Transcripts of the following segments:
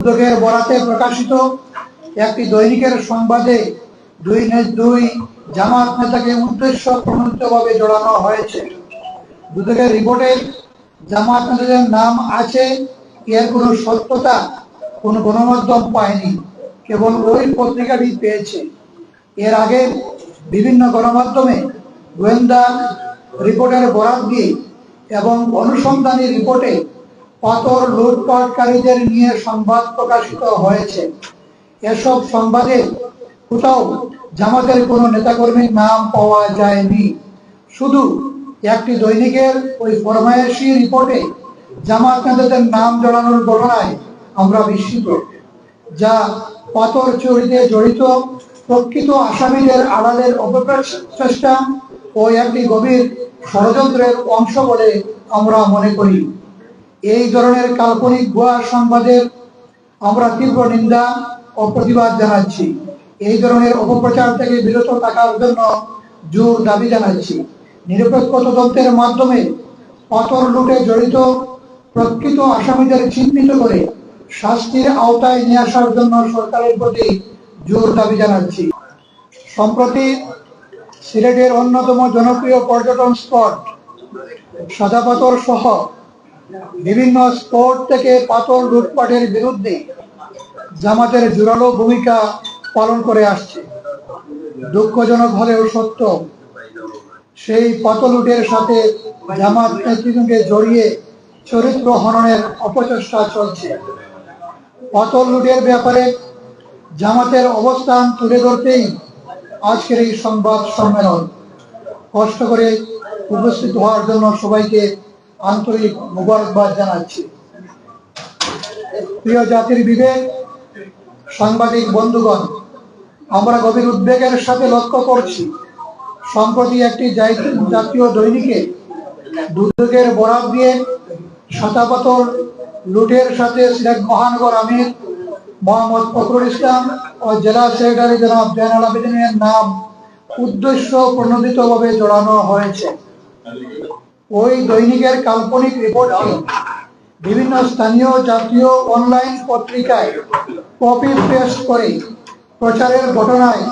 উদ্যোগের বরাতে প্রকাশিত একটি দৈনিকের সংবাদে দুই দুই জামাত নেতাকে উদ্দেশ্য প্রণোদিতভাবে জড়ানো হয়েছে। দুদকের রিপোর্টে জামাত নেতাদের নাম আছে, এর কোনো সত্যতা, কোনো গণমাধ্যম পায়নি, কেবল ওই পত্রিকাটি পেয়েছে। এর আগে বিভিন্ন গণমাধ্যমে গোয়েন্দা রিপোর্টের বরাত দিয়ে এবং অনুসন্ধানী রিপোর্টে পাথর লুটপাটকারীদের নিয়ে সংবাদ প্রকাশিত হয়েছে। এসব সংবাদে কোথাও জামাতের কোনো নেতাকর্মীর নাম পাওয়া যায়নি। শুধু একটি দৈনিকের ওই ফরমায়েশি রিপোর্টে জামাত নেতাদের নাম জড়ানোর ঘটনায় আমরা বিস্মিত, যা পাথর চুরিতে জড়িত প্রকৃত আসামিদের আড়ালের অপপ্রচেষ্টা ও একটি গভীর ষড়যন্ত্রের অংশ বলে আমরা মনে করি। এই ধরনের কাল্পনিক ভুয়া সংবাদের আমরা তীব্র নিন্দা ও প্রতিবাদ জানাচ্ছি। এই ধরনের অপপ্রচার থেকে বিরত থাকার জন্য জোর দাবি জানাচ্ছি। নিরপেক্ষ তদন্তের মাধ্যমে পাথর লুটে জড়িত প্রকৃত আসামিদের চিহ্নিত করে শাস্তির আওতায় নিয়ে আসার জন্য সরকারের প্রতি জোর দাবি জানাচ্ছি। সম্প্রতি সিলেটের অন্যতম জনপ্রিয় পর্যটন স্পট সাদা পাথর সহ বিভিন্ন স্পট থেকে পাথর লুটপাটের বিরুদ্ধে জামাতের জোরালো ভূমিকা পালন করে আসছে। দুঃখজনক হলেও সত্য, সেই পাতলুটের সাথে জামাত নেতৃত্বকে জড়িয়ে চরিত্র হননের অপচেষ্টা চলছে। পাতল লুটের ব্যাপারে জামাতের অবস্থান তুলে ধরতেই আজকের এই সংবাদ সম্মেলন কষ্ট করে উপস্থিত হওয়ার জন্য সবাইকে আন্তরিক মুবারকবাদ জানাচ্ছি। প্রিয় জাতির বিবেক, সাংবাদিক বন্ধুগণ, আমরা গভীর উদ্বেগের সাথে লক্ষ্য করছি, সম্প্রতি একটি জাতীয় দৈনিকে দুর্যোগের বরাত দিয়ে শতাপাতর লুটের সাথে সিলেট মহানগর আমির মোহাম্মদ ফখরুল ইসলাম ও জেলা সেক্রেটারি জনাব জয়নাল আবেদিনের নাম উদ্দেশ্য প্রণোদিতভাবে জড়ানো হয়েছে। ওই দৈনিকের কাল্পনিক রিপোর্টটি বিভিন্ন স্থানীয় জাতীয় অনলাইন পত্রিকায় কপি পেস্ট করে প্রচারের ঘটনায়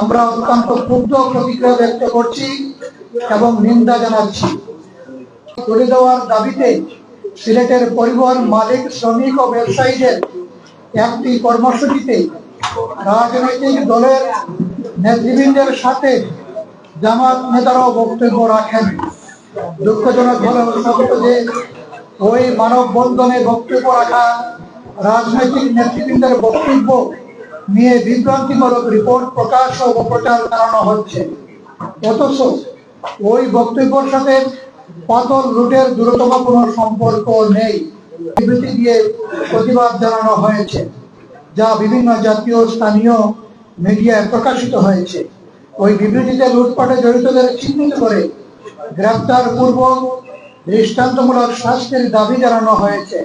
আমরা অত্যন্ত ক্ষুব্ধ প্রতিক্রিয়া ব্যক্ত করছি এবং নিন্দা জানাচ্ছি। তুলে দেওয়ার দাবিতে সিলেটের পরিবহন মালিক, শ্রমিক ও ব্যবসায়ীদের একটি কর্মসূচিতে রাজনৈতিক দলের নেতৃবৃন্দের সাথে জামাত নেতারাও বক্তব্য রাখেন। দুঃখজনক হলেও সত্য যে ওই বক্তব্য রাখা রাজনৈতিক নেতৃবৃন্দের বক্তব্য নিয়ে বিভ্রান্তিমূলক রিপোর্ট প্রকাশ ও করানো হচ্ছে। অথচ ওই সাথে পাতল রুটের দূরতম কোনো সম্পর্ক নেই, বিবৃতি দিয়ে প্রতিবাদ জানানো হয়েছে, যা বিভিন্ন জাতীয় স্থানীয় মিডিয়ায় প্রকাশিত হয়েছে। ওই বিবৃতিতে লুটপাটে জড়িতদের চিহ্নিত করে গ্রেপ্তার পূর্বক দৃষ্টান্তমূলক শাস্তির দাবি জানানো হয়েছে।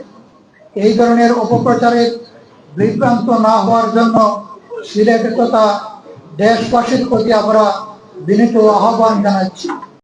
এই ধরনের অপপ্রচারের বিভ্রান্ত না হওয়ার জন্য সিলেট তথা দেশবাসীর প্রতি আমরা বিনীত আহ্বান জানাচ্ছি।